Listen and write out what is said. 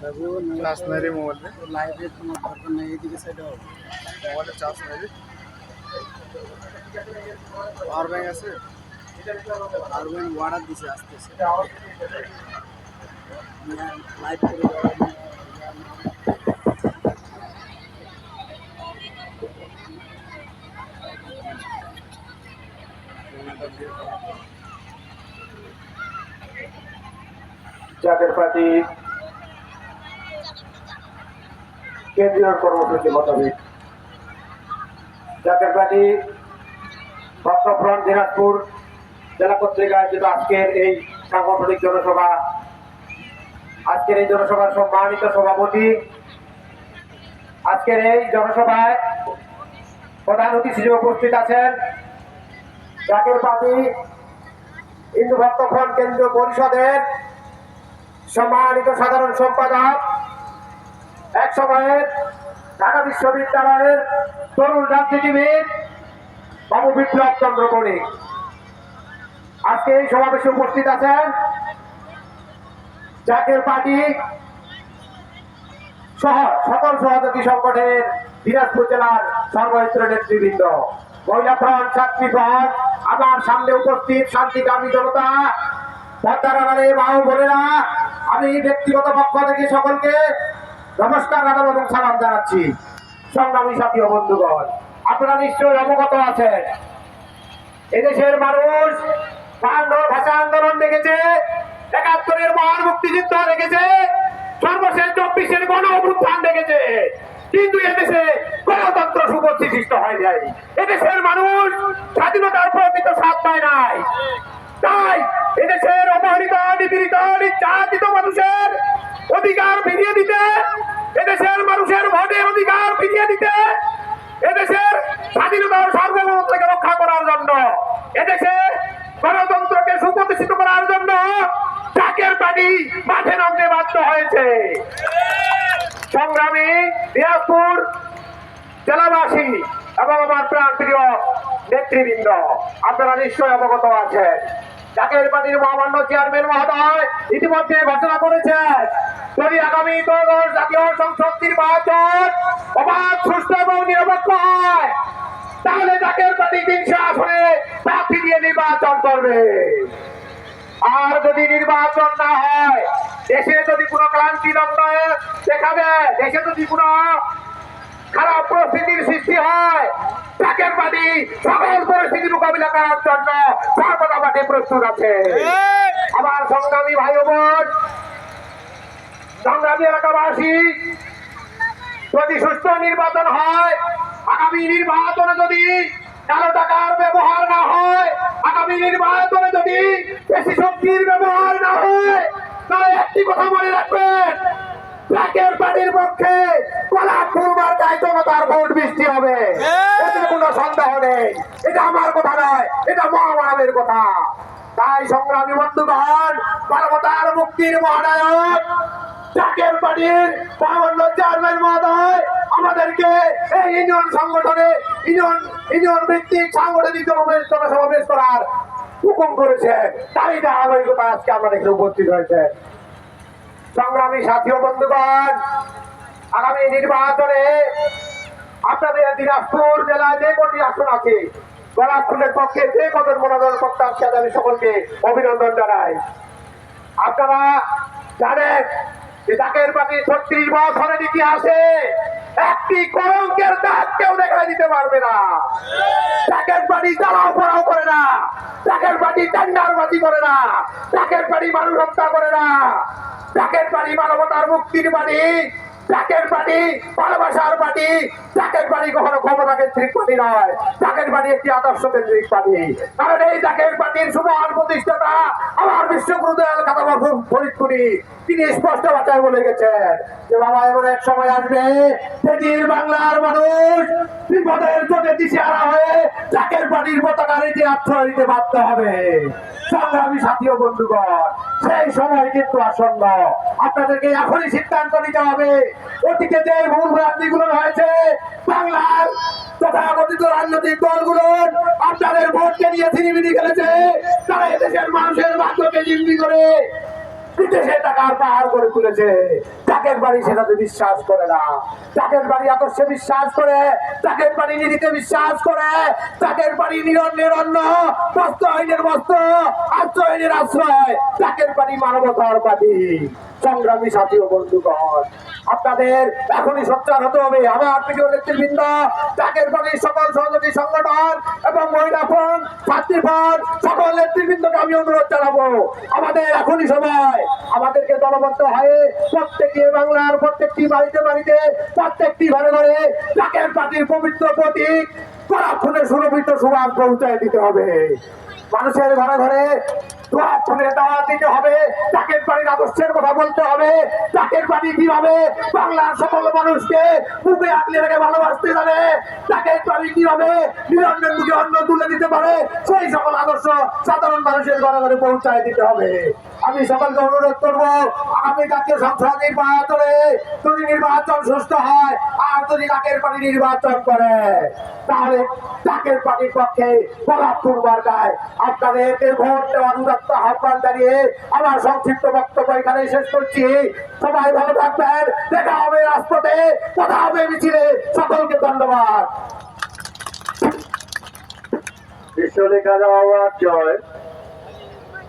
বাবু charge নাই রে মোবাইলে লাইভে তোমার দরকার নেই এইদিকে সাইডে হবে মোবাইলে চার্জ নাই রে পাওয়ার ব্যাংক আছে আর ওই অর্ডার দিছে আসতেছে লাইভ করে দেওয়া যাদের প্রতি কেন্দ্রীয় কর্মসূচি মোতাবেক যাদের প্রতি ভক্তফ্রন্ট দিনাজপুর জেলা কর্তৃক আয়োজিত আজকের এই সাংগঠনিক জনসভা। আজকের এই জনসভার সম্মানিত সভাপতি আজকের এই জনসভায় প্রধান অতিথি হিসেবে উপস্থিত আছেন জাতীয় পার্টি হিন্দু ভক্ত ফ্রন্ট কেন্দ্রীয় পরিষদের সম্মানিত সাধারণ সম্পাদক এক সময়ের ঢাকা বিশ্ববিদ্যালয়ের তরুণ রাজনীতিবিদ বাবু বিপ্লব চন্দ্র বণিক আজকে এই সমাবেশে উপস্থিত আছেন জাতীয় পার্টি সহ সকল সহযোগী সংগঠনের দিনাজপুর জেলার সর্বস্তরের নেতৃবৃন্দ। মহিলা ফ্রন্ট ছাত্রী ফ্রন্ট আমার সামনে উপস্থিত শান্তিকামী জনতা পদ্মারাগারে বাহু বোনেরা, আমি ব্যক্তিগত পক্ষ থেকে সকলকে নমস্কার, আদাব এবং সালাম জানাচ্ছি সংগ্রামী সাথী বন্ধুগণ। আপনারা নিশ্চয়ই অবগত আছেন, এদেশের মানুষ ভাষা আন্দোলন দেখেছে, একাত্তরের মহান মুক্তিযুদ্ধ দেখেছে, সর্বশেষ চব্বিশের গণ অভ্যুত্থান দেখেছে, কিন্তু এদেশে গণতন্ত্র সুপ্রতিষ্ঠিত হয় নাই এদেশের মানুষ স্বাধীনতার প্রকৃত স্বাদ পায় নাই। তাই এদেশের অবহেলিত, নিপীড়িত, নির্যাতিত মানুষের অধিকার ফিরিয়ে দিতে, এদেশের মানুষের ভোটের অধিকার ফিরিয়ে দিতে, এদেশের স্বাধীনতার সার্বভৌমত্বকে রক্ষা করার জন্য, এদেশে গণতন্ত্রকে সুপ্রতিষ্ঠিত করার জন্য চাকের পানি মাঠে নামতে বাধ্য হয়েছে। সংগ্রামী দিনাজপুর জেলাবাসী এবং আমার প্রাণ প্রিয় নেতৃবৃন্দ, আপনারা নিশ্চয়ই অবগত আছেন। জাকের পার্টির মহামান্য চেয়ারম্যান মহোদয় ইতিমধ্যে ঘোষণা করেছেন, যদি আগামী জাতীয় সংসদ নির্বাচন অবাধ সুস্থ এবং নিরপেক্ষ হয়, তাহলে জাকের পার্টি তিনশো আসনে প্রার্থী দিয়ে নির্বাচন করবে। আর যদি নির্বাচন না হয়, দেশে যদি কোনো ক্লান্তি দেখা দেয় দেশে যদি কোনো সৃষ্টি হয়। ট্রাকের পার্টি সকল পরিস্থিতি মোকাবিলা করার জন্য সর্বদা মাঠে প্রস্তুত আছে। আমার সংগ্রামী ভাই বোন সংগ্রামী এলাকাবাসী যদি সুস্থ নির্বাচন হয় আগামী নির্বাচনে যদি কালো টাকার ব্যবহার না হয় আগামী নির্বাচনে যদি বেশি শক্তির ব্যবহার না হয় তাহলে একটি কথা মনে রাখবেন ব্ল্যাকের পার্টির পক্ষে গোলাপ ফুলবার জনতার ভোট বৃষ্টি হবে। এতে কোনো সন্দেহ নেই। এটা আমার কথা নয় এটা মহামানবের কথা। তাই সংগ্রামী বন্ধুগণ মানবতার মুক্তির মহানায়ক চাকের পার্টির মহামান্য চেয়ারম্যান মহোদয় আমাদেরকে এই ইউনিয়ন সংগঠনে ইউনিয়ন ইউনিয়ন ভিত্তিক সাংগঠনিক জনসমাবেশ করার হুকুম করেছেন তাই ধারাবাহিকতা আজকে আমরা এখানে উপস্থিত হয়েছে। সংগ্রামী সাথী ও বন্ধুগণ, আগামী নির্বাচনে আপনাদের দিনাজপুর জেলায় যে কটি আসন আছে ফুলের পক্ষে যে কজন মনোনয়ন আসছে আমি সকলকে অভিনন্দন জানাই। আপনারা জানেন যে ডাকের পার্টি ছত্রিশ বছরের ইতিহাসে একটি কলঙ্কের দাগ কেউ দেখা দিতে পারবে না। ডাকের বাড়ি জ্বালাও পড়াও করে না। ডাকের পার্টি টেন্ডারবাজি করে না। ডাকের পার্টি মানুষ হত্যা করে না। ডাকের পানি মানবতার মুক্তির বাড়ি ট্রাকের পানি ভালোবাসার পানি ট্রাকের পানি কখনো ক্ষমতা কেন্দ্রিক পানি নয়। ট্রাকের পানি একটি আদর্শ কেন্দ্রিক পানি কারণ এই ট্রাকের পানির সুমহান প্রতিষ্ঠাতা আমার ফরিদপুরি। তিনি স্পষ্ট বলে গেছেন যে বাবা এক সময় আসবে সেটির বাংলার মানুষ বিপদের চোখে হয়ে পার্টির পতাকা আশ্রয় দিতে বাধ্য হবে। সংগ্রামী সাথী ও বন্ধুগণ, সেই সময় কিন্তু আসন্ন। আপনাদেরকে এখনই সিদ্ধান্ত নিতে হবে, অতীতে যে ভুল ভ্রান্তিগুলো হয়েছে বাংলার তথাকথিত রাজনৈতিক দলগুলো আপনাদের ভোটকে নিয়ে ছিনিমিনি খেলেছে। তারা এদেশের মানুষের ভাগ্যকে জিম্মি করে বাড়ি সেটাতে বিশ্বাস করে না। টাকের বাড়ি বিশ্বাস করে। টাকের বাড়ি বিশ্বাস করে। টাকের বাড়ি নিরন্নের অন্ন, বস্ত্র, আইনের বস্ত্র, আশ্রয় আশ্রয়। টাকের বাড়ি মানবতার পার্টি সংগ্রামী সাথী ও বন্ধুগণ, আপনাদের এখনই সোচ্চার হতে হবে। আমার প্রিয় নেতৃবৃন্দ টাকের বাড়ির সকল সহযোগী সংগঠন এবং মহিলা ফ্রন্ট, ছাত্রী ফ্রন্ট, সকল নেতৃবৃন্দকে আমি অনুরোধ জানাব, আমাদের এখনই সময়। আমাদেরকে দলবদ্ধ হয়ে প্রত্যেকটি বাংলার প্রত্যেকটি বাড়িতে বাড়িতে, প্রত্যেকটি ঘরে ঘরে টাকের পার্টির পবিত্র প্রতীক করাক্ষণে সুরভিত সুবাদ পৌঁছায় দিতে হবে। মানুষের ঘরে ঘরে বাংলার সকল মানুষকে বুকে আগলে রেখে ভালোবাসতে জানে? চাকের বাড়ি কীভাবে নিরঞ্জন মুখে তুলে দিতে পারে? সেই সকল আদর্শ সাধারণ মানুষের ঘরে ঘরে পৌঁছায় দিতে হবে। আমি সকলকে অনুরোধ করব আগামী জাতীয় সংসদ নির্বাচনে যদি নির্বাচন সুস্থ হয় আর যদি কাকের পার্টি নির্বাচন করে, তাহলে চাকের পার্টির পক্ষে গোলাপপুর মার্কায় আপনাদেরকে ভোট দেওয়ার উদাত্ত আহ্বান জানিয়ে আমার সংক্ষিপ্ত বক্তব্য এখানে শেষ করছি। সবাই ভালো থাকবেন। দেখা হবে রাজপথে, কথা হবে মিছিলে। সকলকে ধন্যবাদ। বিশ্বলেখা জয়।